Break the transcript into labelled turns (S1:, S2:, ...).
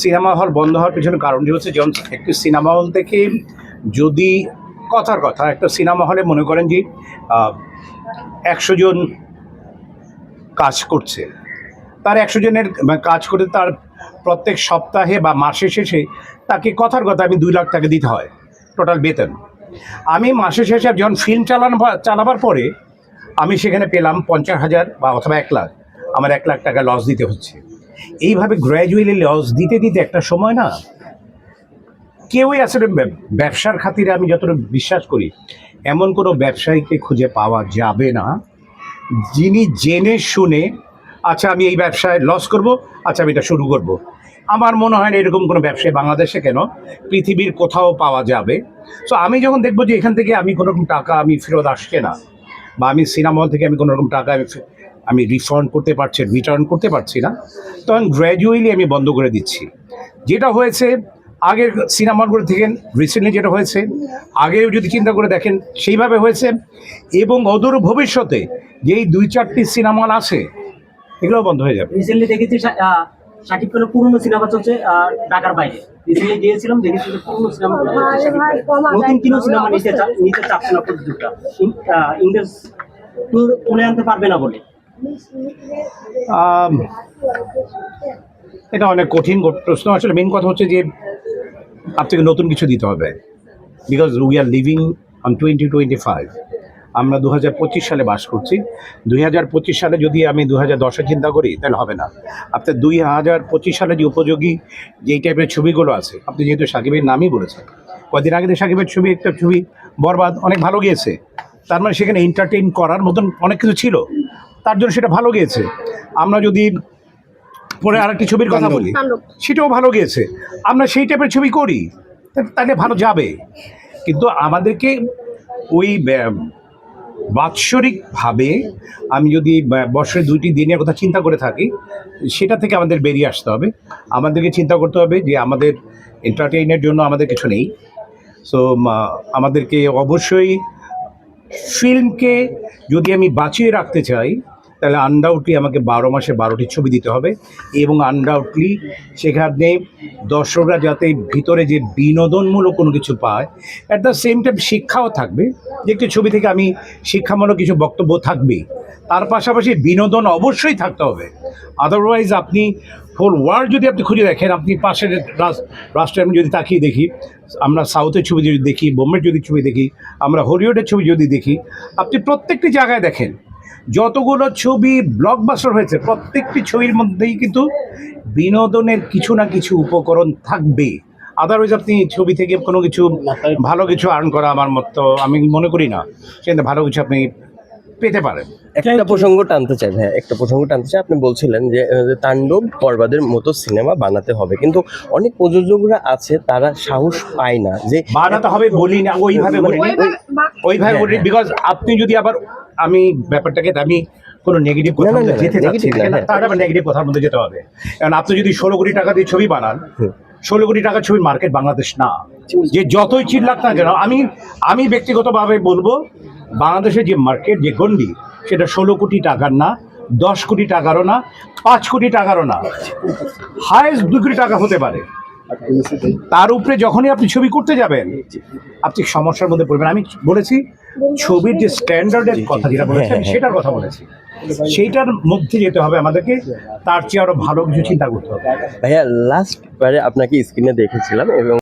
S1: Cinema hall বন্ধ হওয়ার পিছনে কারণটি হচ্ছে যেমন একটি সিনেমা হল থেকে যদি কথার কথা, একটা সিনেমা হলে মনে করেন যে একশো জন কাজ করছে। তার একশো জনের কাজ করে তার প্রত্যেক সপ্তাহে বা মাসে শেষে তাকে কথার কথা আমি দুই লাখ টাকা দিতে হয়, টোটাল বেতন। আমি মাসে শেষে যখন ফিল্ম চালানো চালাবার পরে আমি সেখানে পেলাম পঞ্চাশ হাজার বা অথবা এক লাখ। আমার এক লাখ টাকা লস দিতে হচ্ছে। এইভাবে গ্র্যাজুয়ালি লস দিতে দিতে একটা সময় না, কেউই আসলে ব্যবসার খাতিরে আমি যতটা বিশ্বাস করি, এমন কোনো ব্যবসায়ীকে খুঁজে পাওয়া যাবে না, যিনি জেনে শুনে আচ্ছা আমি এই ব্যবসায় লস করব আচ্ছা আমি এটা শুরু করব। আমার মনে হয় না এরকম কোনো ব্যবসায় বাংলাদেশে কেন পৃথিবীর কোথাও পাওয়া যাবে। সো আমি যখন দেখব যে এখান থেকে আমি কোনো রকম টাকা আমি ফেরত আসছে না, বা আমি সিনেমা হল থেকে আমি কোনো রকম টাকা আমি আমি রিফান্ড করতে পারছি রিটার্ন করতে পারছি না, তখন গ্র্যাজুয়ালি আমি বন্ধ করে দিচ্ছি। যেটা হয়েছে, আগের সিনেমাগুলো থেকে রিসেন্টলি যেটা হয়েছে, আগেও যদি চিন্তা করে দেখেন, সেইভাবে হয়েছে। এবং অদূর ভবিষ্যতে যেই দুই চারটি সিনেমা আছে, এগুলোও বন্ধ হয়ে যাবে।
S2: রিসেন্টলি দেখেছি শাকিব খানের পুরনো সিনেমা চলছে ঢাকার বাইরে। রিসেন্টলি গিয়েছিলাম, দেখেছি সিনেমা নিতে ইংরেজ আনতে পারবে না বলে।
S1: এটা অনেক কঠিন প্রশ্ন। আসলে মেন কথা হচ্ছে যে আপনাকে নতুন কিছু দিতে হবে। Because we are living on twenty twenty five আমরা দু হাজার পঁচিশ সালে বাস করছি। দুই হাজার পঁচিশ সালে যদি আমি দু হাজার দশে চিন্তা করি, তাহলে হবে না। আপনার দুই হাজার পঁচিশ সালে যে উপযোগী যেই টাইপের ছবিগুলো আছে, আপনি যেহেতু সাকিবের নামই বলেছেন, কদিন আগে সাকিবের ছবি, একটা ছবি বরবাদ, অনেক ভালো গিয়েছে। তার মানে সেখানে এন্টারটেইন করার মতন অনেক কিছু ছিল। তার জন্য সেটা ভালো গিয়েছে। আমরা যদি পরে আরেকটি ছবির কথা বলি সেটাও ভালো গিয়েছে। আমরা সেই টাইপের ছবি করি তাহলে ভালো যাবে। কিন্তু আমাদেরকে ওই ব্যা- বাৎসরিকভাবে আমি যদি বছরে দুইটি দিনের কথা চিন্তা করে থাকি সেটা থেকে আমাদের বেরিয়ে আসতে হবে। আমাদেরকে চিন্তা করতে হবে যে আমাদের এন্টারটেইনের জন্য আমাদের কিছু নেই। সো আমাদেরকে অবশ্যই ফিল্মকে যদি আমি বাঁচিয়ে রাখতে চাই তাহলে আনডাউটলি আমাকে বারো মাসে বারোটি ছবি দিতে হবে এবং আনডাউটলি সেখানে দর্শকরা যাতে ভিতরে যে বিনোদনমূলক কোনো কিছু পায় অ্যাট দ্য সেম টাইম শিক্ষাও থাকবে। যে একটি ছবি থেকে আমি শিক্ষামূলক কিছু বক্তব্য থাকবেই তার পাশাপাশি বিনোদন অবশ্যই থাকতে হবে। আদারওয়াইজ আপনি হোল ওয়ার্ল্ড যদি আপনি খুঁজে দেখেন, আপনি পাশের রাষ্ট্রে আমি যদি তাকিয়ে দেখি, আমরা সাউথের ছবি যদি দেখি, বোম্বের যদি ছবি দেখি, আমরা হলিউডের ছবি যদি দেখি, আপনি প্রত্যেকটি জায়গায় দেখেন। যতগুলো ছবি ব্লকবাস্টার হয়েছে প্রত্যেকটি ছবির মধ্যেই কিন্তু বিনোদনের কিছু না কিছু উপকরণ থাকবে। আদারওয়াইজ আপনি ছবি থেকে কোনো কিছু ভালো কিছু আর্ন করা আমার মতো আমি মনে করি না। সেখানে ভালো কিছু আপনি পেতে পারেন।
S3: একটা প্রসঙ্গ টানতে চাই হ্যাঁ একটা প্রসঙ্গ টানতে চাই। আপনি বলছিলেন যে তাণ্ডব পর্বাদের মতো সিনেমা বানাতে হবে কিন্তু অনেক প্রযোজকরা আছে তারা সাহস পায় না যে
S1: বানাতে হবে বলি না ওইভাবে বলি না ওইভাবে বলি বিকজ আপনি যদি আবার আমি ব্যাপারটাকে আমি কোনো নেগেটিভ
S3: না,
S1: যেতে চাচ্ছি। তাহলে আবার নেগেটিভ কথার মধ্যে যেতে হবে। কারণ আপনি যদি ষোলো কোটি টাকা দিয়ে ছবি বানান ষোলো কোটি টাকার ছবি মার্কেট বাংলাদেশ না। যে যতই চিল্লাক না কেন আমি আমি ব্যক্তিগতভাবে বলব বাংলাদেশের যে মার্কেট যে গন্ডি সেটা ষোলো কোটি টাকার না দশ কোটি টাকারও না পাঁচ কোটি টাকারও না। হায়েস্ট দু কোটি টাকা হতে পারে। তার উপরে যখনই আপনি ছবি করতে যাবেন আপনি সমস্যার মধ্যে পড়বেন। আমি বলেছি ছবির যে স্ট্যান্ডার্ডের কথা যেটা বলেছি সেটার কথা বলেছি। সেইটার মধ্যে যেতে হবে আমাদেরকে তার চেয়ে আরও ভালো কিছু চিন্তা করতে হবে।
S3: ভাইয়া লাস্ট বারে আপনাকে স্ক্রিনে দেখেছিলাম এবং